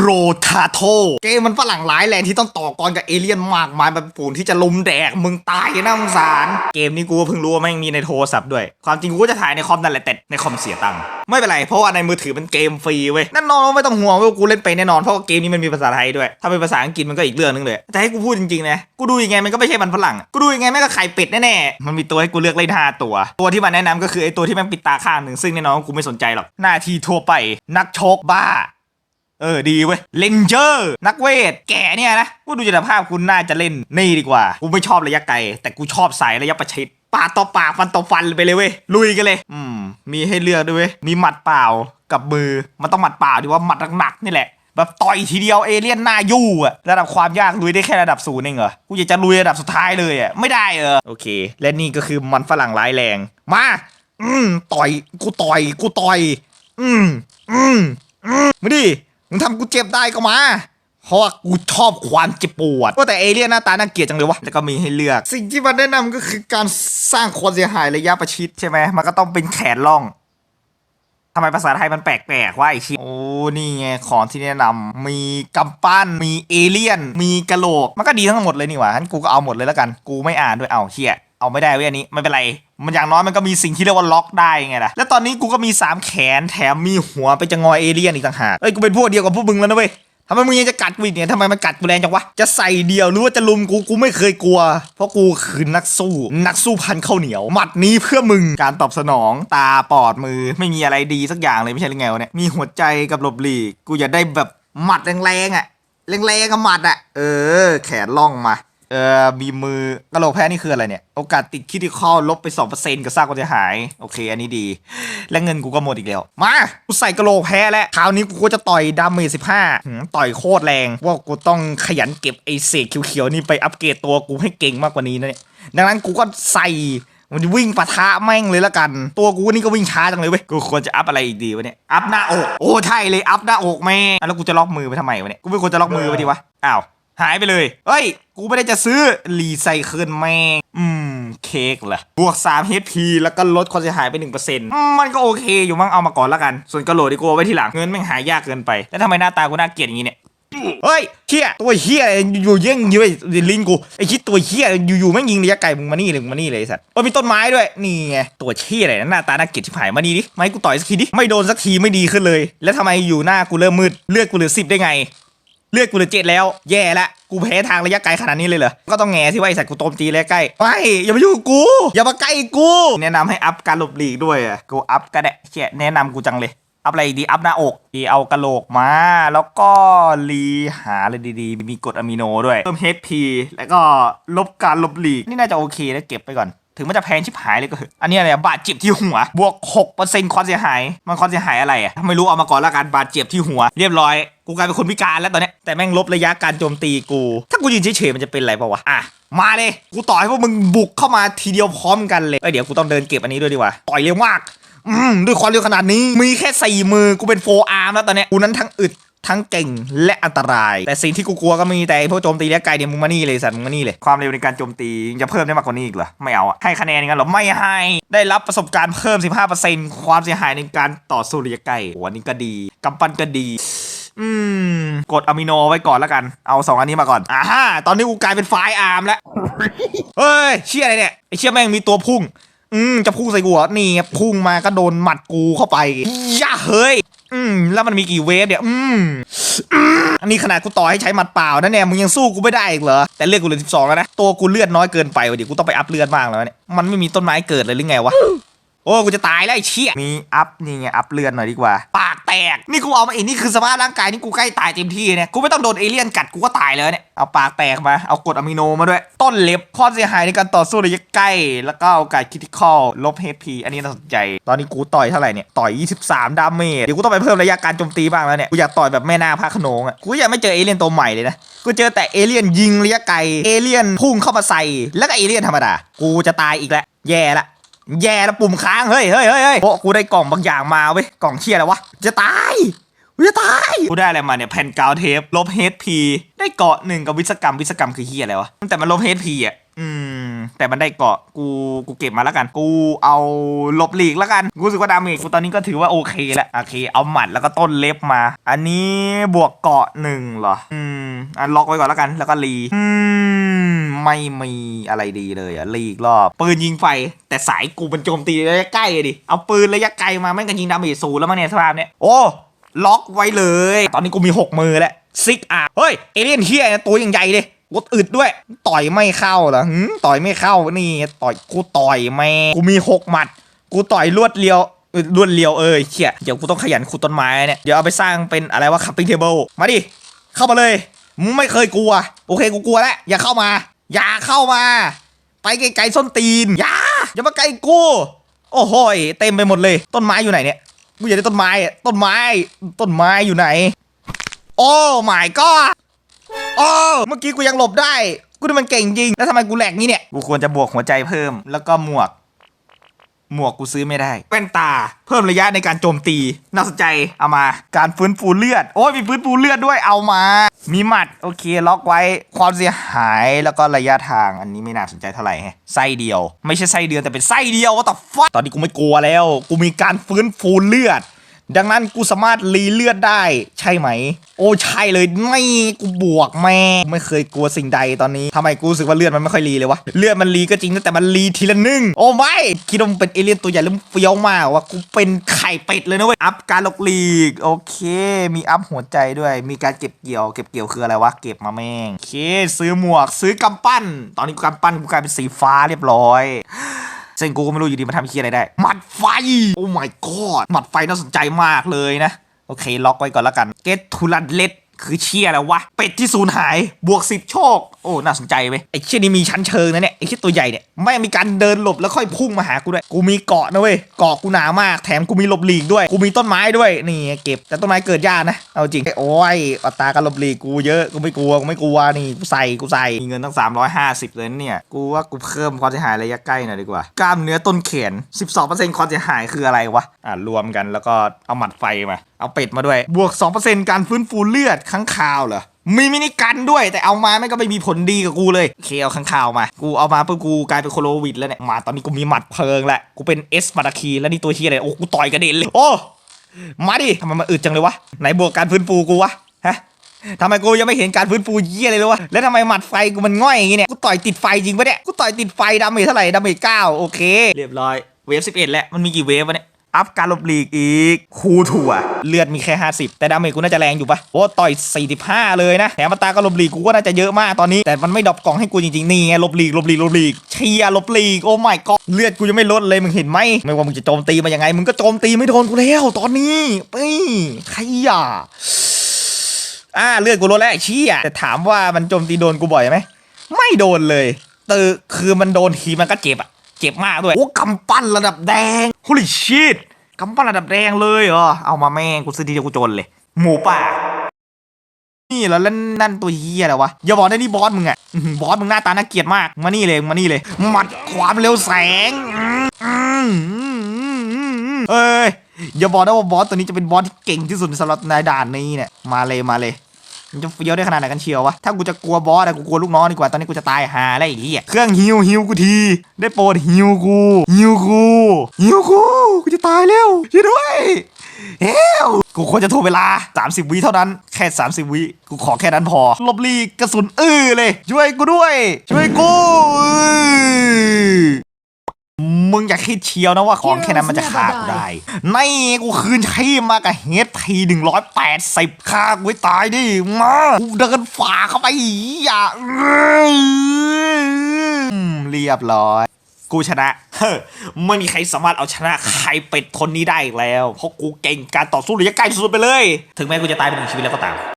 โรทาโทเกมมันฝรั่งหลายแรงที่ต้องต่อกรกับเอเลี่ยนมากมายแบบฝูนที่จะลุมแดกมึงตายน่าสงสาร เกมนี้กูเพิ่งรู้ว่าแม่งมีในโทรศัพท์ด้วย ความจริงกูก็จะถ่ายในคอมนั่นแหละแต่ในคอมเสียตังค์ไม่เป็นไรเพราะว่าในมือถือมันเกมฟรีเว้ยแน่นอนไม่ต้องห่วงว่ากูเล่นไปแน่นอนเพราะว่าเกมนี้มันมีภาษาไทยด้วย ถ้าเป็นภาษาอังกฤษมันก็อีกเรื่องนึงเลย แต่ให้กูพูดจริงๆนะกูดูยังไงมันก็ไม่ใช่มันฝรั่งกูดูยังไงแม่งก็ไข่เป็ดแน่ๆมันมีตัวให้กูเลือกเล่นห้าตัว ตัวที่มันแนะนำก็คือไอตัวที่แม่งปิดตาข้างหนึ่งซึ่งแน่นอนกูไม่สนใจหรอกหน้าที่ทั่วไป นักชกบ้า เออดีเว้ยเลนเจอร์ นักเวท แก่เนี่ยนะกูดูจากภาพคุณน่าจะเล่นนี่ดีกว่า กูไม่ชอบระยะไกล แต่กูชอบสายระยะประชิดปาต่อปากฟันต่อฟันไปเลยเว้ยลุยกันเลย อืม มีให้เลือกด้วยเว้ยมีหมัดเปล่ากับมือมันต้องหมัดเปล่าดีว่าหมัดหนักๆนี่แหละแบบต่อยทีเดียวเอเลี่ยนหน้ายู่อะระดับความยากลุยได้แค่ระดับศูนย์เองเหรอ กูอยากจะลุยระดับสุดท้ายเลยอะไม่ได้เออโอเค และนี่ก็คือมันฝรั่งร้ายแรง มา อืมต่อย กูต่อย กูต่อย อืมอืมอืมมาดิ มึงทำกูเจ็บได้ก็มา เพราะว่ากูชอบความเจ็บปวดว่าแต่เอเลี่ยนหน้าตาน่าเกลียดจังเลยวะแล้วก็มีให้เลือก สิ่งที่มันแนะนำก็คือการสร้างความเสียหายระยะประชิดใช่ไหมมันก็ต้องเป็นแขนล่องทำไมภาษาไทยมันแปลกๆว่าไอชิโอ้นี่ไงของที่แนะนำมีกำปั้น มีเอเลี่ยน มีกะโหลก มันก็ดีทั้งหมดเลยนี่หว่างั้นกูก็เอาหมดเลยแล้วกัน กูไม่อ่านด้วยเอาเฮีย เอาไม่ได้เว้ยอันนี้ไม่เป็นไร มันอย่างน้อยมันก็มีสิ่งที่เรียกว่าล็อกได้ไงล่ะ แล้วตอนนี้กูก็มี 3 แขนแถมมีหัวไปจะงอยเอเลี่ยนอีกต่างหากเอ้ยกูเป็นพวกเดียวกับพวกมึงแล้วนะเว้ยทำไมมึงยังจะกัดกูอีกเนี่ยทำไมมันกัดกูแรงจังวะ จะใส่เดียวหรือว่าจะลุมกูกูไม่เคยกลัว เพราะกูคือนักสู้ นักสู้พันข้าวเหนียว หมัดนี้เพื่อมึง การตอบสนอง ตาปอดมือ ไม่มีอะไรดีสักอย่างเลยไม่ใช่หรือไงวะเนี่ย มีหัวใจกับหลบหลีก กูอยากได้แบบหมัดแรงๆอะ แรงๆกับหมัดอะ เออ แขนล่องมา เออมีมือกระโหลกแพ้นี่คืออะไรเนี่ย โอกาสติดคิดที่ข้อลบไป 2%กับสร้างความเสียหาย โอเค อันนี้ดี และเงินกูก็หมดอีกแล้ว มา กูใส่กระโหลกแพ้แล้ว คราวนี้กูก็จะต่อยดาเมจ15หืมต่อยโคตรแรง ว่ากูต้องขยันเก็บไอเศษเขียวๆนี่ไปอัปเกรดตัวกูให้เก่งมากกว่านี้นะเนี่ย ดังนั้นกูก็ใส่มันวิ่งปะทะแม่งเลยละกัน ตัวกูนี่ก็วิ่งช้าจังเลยเว้ย กูควรจะอัพอะไรอีกดีวะเนี่ย อัพหน้าอก โอ้ใช่เลย อัพหน้าอกแม่ แล้วกูจะล็อกมือไปทำไมวะเนี่ย กูไม่ควรจะล็อกมือไปดีวะ อ้าว หายไปเลย เฮ้ย กูไม่ได้จะซื้อรีไซเคิลแม่งอืม เค้กเหรอบวก 3 HP แล้วก็ลดความเสียหายไป 1%มันก็โอเคอยู่มั้งเอามาก่อนละกัน ส่วนกระโหลกดีกูเอาไว้ทีหลัง เงินแม่งหายากเกินไป แล้วทำไมหน้าตากูน่าเกลียดอย่างนี้เนี่ยเฮ้ยเฮียตัวเฮียอยู่เย่งอยู่ลิงกูไอคิดตัวเฮียอยู่ๆแม่งยิงระยะไกลมึงมานี่เลยมึงมานี่เลยไอสัตว์เออมีต้นไม้ด้วยนี่ไงตัวเฮียอะไรนะหน้าตาน่าเกลียดชิบหายมานี่ดิไมาให้กูต่อยสักทีดิไม่โดนสักทีไม่ดีขึ้นเลย แล้วทำไมอยู่หน้ากูเริ่มมืดเลือดกูเหลือสิบได้ไง เลือดกูเหลือเจ็ดแล้ว แย่ละกูแพ้ทางระยะไกลขนาดนี้เลยเหรอ ก็ต้องแง่สิว่าไอสัตว์กูโตมตีระยะใกล้ไม่อย่ามายุ่งกับกู อย่ามาใกล้กู แนะนำให้อัพการหลบหลีกด้วยอะกูอัพก็ได้เชี่ยแนะนำกูจังเลย อัพอะไรดี อัพหน้าอกดีเอากระโหลกมา แล้วก็รีหาเลยดีๆ มีกรดอะมิโนด้วย เพิ่ม HP แล้วก็ลบการหลบหลีก นี่น่าจะโอเคนะเก็บไปก่อน ถึงมันจะแพงชิบหายเลยก็เถอะอันนี้อะไรบาดเจ็บที่หัว บวก6%ความเสียหาย มันความเสียหายอะไรอะไม่รู้เอามาก่อนละกันบาดเจ็บที่หัว เรียบร้อย กูกลายเป็นคนพิการแล้วตอนนี้ แต่แม่งลบระยะการโจมตีกู ถ้ากูยืนเฉยๆมันจะเป็นอะไรเปล่าวะ อะ มาเลย กูต่อให้พวกมึงบุกเข้ามาทีเดียวพร้อมกันเลยเอ้ยเดี๋ยวกูต้องเดินเก็บอันนี้ด้วยดีกว่า ต่อยเร็วมาก อืมด้วยความเร็วขนาดนี้ มีแค่สี่มือ กูเป็นโฟอาร์มแล้วตอนนี้กูนั้นทั้งอึด ทั้งเก่งและอันตราย แต่สิ่งที่กูกลัวก็มีแต่พวกโจมตีระยะไกลเนี่ยมึงมานี่เลยสัตว์มึงมานี่เลยความเร็วในการโจมตีจะเพิ่มได้มากกว่านี้อีกเหรอไม่เอาอะให้คะแนนงั้นเหรอไม่ให้ ได้รับประสบการณ์เพิ่ม 15%ความเสียหายในการต่อสู้ระยะไกลโอ้อันนี้ก็ดีกำปั้นก็ดีอืม กดอะมิโนไว้ก่อนแล้วกัน เอาสองอันนี้มาก่อน อ่าฮะตอนนี้กูกลายเป็นไฟอาร์มแล้ว เฮ้ย เชี่ยอะไรเนี่ย ไอเชี่ยแม่งมีตัวพุ่ง อืม จะพุ่งใส่กูเหรอนี่ พุ่งมาก็โดนหมัดกูเข้าไปย่าเฮ้ย อืมแล้วมันมีกี่เวฟเนี่ยอืมอันนี้ขนาดกูต่อให้ใช้หมัดเปล่านะเนี่ยมึงยังสู้กูไม่ได้อีกเหรอแต่เลือดกูเหลือสิบสองแล้วนะตัวกูเลือดน้อยเกินไปวะเดี๋ยวกูต้องไปอัพเลือดบ้างแล้วเนี่ยมันไม่มีต้นไม้เกิดเลยหรือไงวะ โอ้กูจะตายแล้วไอ้เชี่ยมีอัพนี่ไงอัพเลือดหน่อยดีกว่า ปากแตก นี่กูเอามาอีกนี่คือสภาพร่างกายนี่กูใกล้ตายเต็มที่เนี่ย กูไม่ต้องโดนเอเลี่ยนกัดกูก็ตายเลยเนี่ย เอาปากแตกมา เอากรดอะมิโนมาด้วย ต้นเล็บข้อเสียหายในการต่อสู้ระยะใกล้ แล้วก็โอกาสคิติคอลลบ HP อันนี้น่าสนใจ ตอนนี้กูต่อยเท่าไหร่เนี่ย ต่อย 23 ดาเมจ เดี๋ยวกูต้องไปเพิ่มระยะการโจมตีบ้างแล้วเนี่ย กูอยากต่อยแบบแม่นาคพระโขนงอะ กูอยากไม่เจอเอเลี่ยนตัวใหม่เลยนะ กูเจอแต่เอเลี่ยนยิงระยะไกล เอเลี่ยนพุ่งเข้ามาใส่ แล้วก็เอเลี่ยนธรรมดา กูจะตายอีกแล้วแย่ละ แย่แล้วปุ่มค้างเฮ้ยเฮ้ยเฮ้ยเฮ้ยโอ้กูได้กล่องบางอย่างมาเว้ยกล่องเชียอะไรวะจะตายจะตายกูได้อะไรมาเนี่ยแผ่นกาวเทปลบ HP ได้เกาะหนึ่งกับวิศกรรมวิศกรรมคือเฮียอะไรวะแต่มันลบ HP อะอืม แต่มันได้เกาะกูกูเก็บมาแล้วกัน กูเอาลบหลีกแล้วกัน กูรู้สึกว่าดาเมจกูตอนนี้ก็ถือว่าโอเคแล้วโอเค เอาหมัดแล้วก็ต้นเล็บมา อันนี้บวกเกาะหนึ่งเหรอ อืมอันล็อกไว้ก่อนแล้วกันแล้วก็รีอืม ไม่มีอะไรดีเลยอะรีกรอบ ปืนยิงไฟ แต่สายกูมันโจมตีระยะใกล้อะดิ เอาปืนระยะไกลมาแม่งกันยิงดาเมจศูนย์แล้วมั้งเนี่ยสภาพเนี่ยโอ้ล็อกไว้เลย ตอนนี้กูมีหกมือแล้วซิกอาเฮ้ย เอเลี่ยนเฮียเนี่ยตัวย่างใหญ่เลยกดอึดด้วย ต่อยไม่เข้าเหรอต่อยไม่เข้านี่ต่อยกูต่อยแม่กูมีหกหมัด กูต่อยรวดเรียวรวดเรียวเออเชี่ยเดี๋ยวกูต้องขยันขุดต้นไม้เนี่ย เดี๋ยวเอาไปสร้างเป็นอะไรวะคัพปิ้งเทเบิลมาดิ เข้ามาเลย ไม่เคยกลัว โอเคกูกลัวแล้วอย่าเข้ามา อย่าเข้ามา ไปไกลๆส้นตีน อย่า อย่ามาใกล้กู โอ้โหเต็มไปหมดเลย ต้นไม้อยู่ไหนเนี่ย กูอยากได้ต้นไม้ ต้นไม้ ต้นไม้อยู่ไหน โอ้ my god โอ้ เมื่อกี้กูยังหลบได้ กูนี่มันเก่งจริง แล้วทำไมกูแหลกนี้เนี่ย กูควรจะบวกหัวใจเพิ่ม แล้วก็หมวก หมวกกูซื้อไม่ได้แว่นตา เพิ่มระยะในการโจมตี น่าสนใจเอามา การฟื้นฟูเลือด โอ้ยมีฟื้นฟูเลือดด้วยเอามา มีหมัดโอเคล็อกไว้ความเสียหายแล้วก็ระยะทางอันนี้ไม่น่าสนใจเท่าไหร่ฮะไส้เดียว ไม่ใช่ไส้เดียวแต่เป็นไส้เดียวว่าแต่ฟัตอนนี้กูไม่กลัวแล้ว กูมีการฟื้นฟูเลือด ดังนั้นกูสามารถรีเลือดได้ใช่ไหม โอ้ใช่เลยไม่กูบวกแม่ไม่เคยกลัวสิ่งใดตอนนี้ทำไมกูรู้สึกว่าเลือดมันไม่ค่อยรีเลยวะเลือดมันรีก็จริงนะแต่มันรีทีละหนึ่งโอ้ไม่คิดว่ามึงเป็นเอเลี่ยนตัวใหญ่แล้วมึงเฟี้ยวมากว่ากูเป็นไข่เป็ดเลยนะเว้ยอัพการลกลีกโอเค มีอัพหัวใจด้วย มีการเก็บเกี่ยว เก็บเกี่ยวคืออะไรวะเก็บมาแม่งโอเค ซื้อหมวกซื้อกำปั้น ตอนนี้กำปั้นกูกลายเป็นสีฟ้าเรียบร้อย ซึ่งกูก็ไม่รู้อยู่ดีมาทำเคียอะไรได้ หมัดไฟ โอ้ my god หมัดไฟน่าสนใจมากเลยนะ โอเค ล็อกไว้ก่อนแล้วกัน เกตทูลันเลด คือเชียแล้ววะ เป็ดที่สูญหายบวกสิบโชค โอ้น่าสนใจไปไอ้เชี่ยนี่มีชั้นเชิงนะเนี่ยไอ้เชี่ยตัวใหญ่เนี่ยไม่มีการเดินหลบแล้วค่อยพุ่งมาหากูด้วยกูมีเกาะนะเว้ยเกาะกูหนามากแถมกูมีหลบหลีกด้วย กูมีต้นไม้ด้วยนี่เก็บแต่ต้นไม้เกิดยากนะเอาจริงโอ้ยอัตราการหลบหลีกกูเยอะกูไม่กลัวกูไม่กลัวนี่กูใส่กูใส่มีเงินตั้ง 350เลยเนี่ยกูว่ากูเพิ่มความเสียหายระยะใกล้หน่อยดีกว่ากล้ามเนื้อต้นแขน 12%ความเสียหายคืออะไรวะอ่ารวมกันแล้วก็เอาหมัดไฟมา เอาเป็ดมาด้วยบวก 2%การฟื้นฟูเลือดค้างคาวเหรอมีมินิกันด้วย แต่เอามาไม่ก็ไม่มีผลดีกับกูเลยเคเอาข้างข่าวมา กูเอามาเพื่อกูกลายเป็นโคโลวิดแล้วเนี่ยมาตอนนี้กูมีหมัดเพลิงแหล้วกูเป็นเอสมาตาคีแล้วนี่ตัวเฮียอะไรโอ้กูต่อยกระเด็นเลยโอ้มาดิทำไมมันอึดจังเลยวะไหนบวกการฟื้นฟูกูวะฮะทำไมกูยังไม่เห็นการฟื้นฟูเยี่ยเลยเลยวะ แล้วทำไมหมัดไฟกูมันง่อยอย่างงี้เนี่ย กูต่อยติดไฟจริงปะเนี่ย กูต่อยติดไฟดาเมจเท่าไหร่ดาเมจเก้าโอเค เรียบร้อย เวฟสิบเอ็ดแล้ว มันมีกี่เวฟวะเนี่ย อัพการลบหลีกอีก คูถั่ว เลือดมีแค่ 50 แต่ดาเมจกูน่าจะแรงอยู่ปะโอ้ต่อย 45 เลยนะแถมอัตาการลบหลีกกูก็น่าจะเยอะมากตอนนี้ แต่มันไม่ดรอปกล่องให้กูจริงๆ นี่ไงลบหลีกลบหลีกลบหลีกเชียลบหลีกโอ้ my god เลือดกูยังไม่ลดเลยมึงเห็นไหมไม่ว่ามึงจะโจมตีมายังไงมึงก็โจมตีไม่โดนกูแล้วตอนนี้ไปใครอะอ่าเลือดกูลดแล้วเชี่ยแต่ถามว่ามันโจมตีโดนกูบ่อยไหมไม่โดนเลยแต่คือมันโดนทีมันก็เจ็บอะ เจ็บมากด้วย โอ้กำปั้นระดับแดง holy shit กำปั้นระดับแดงเลยเหรอ เอามาแม่งกูซื้อทีเดียวกูจนเลย หมูป่า นี่แล้วแล้วนั่นตัวเฮียอะไรวะ อย่าบอกนะนี่บอสมึงอะอื้อหือบอสมึงหน้าตาน่าเกลียดมาก มานี่เลย มานี่เลย หมัดความเร็วแสงอืมอืมอืมอืมอืมอืมเอ้ยอย่าบอกนะว่าบอสตัวนี้จะเป็นบอสที่เก่งที่สุดสำหรับนายด่านนี้เนี่ย มาเลยมาเลย มันจะเฟี้ยวได้ขนาดไหนกันเชียววะ ถ้ากูจะกลัวบอสอะกูกลัวลูกน้องดีกว่า ตอนนี้กูจะตายหาแล้วไอ้เหี้ยเครื่องฮิวฮิวกูที ได้โปรดฮิวกูฮิวกูฮิวกู กูจะตายแล้วช่วยด้วยเฮลกูควรจะโทรเวลา 30 วิเท่านั้น แค่ 30 วิ กูขอแค่นั้นพอ ลบลีกระสุนอื้อเลย ช่วยกูด้วย ช่วยกู มึงอย่าคิดเชียวนะว่าของแค่นั้นมันจะขาดได้ในกูคืนชีพมากับเฮดทีหนึ่งร้อยแปดสิบฆ่ากูตายดิมากูเดินฝ่าเข้าไปอย่าอืมเรียบร้อย กูชนะเฮ้ไม่มีใครสามารถเอาชนะใครเป็ดคนนี้ได้อีกแล้ว เพราะกูเก่งการต่อสู้ระยะใกลสุดไปเลย ถึงแม้กูจะตายไปหนึ่งชีวิตแล้วก็ตาม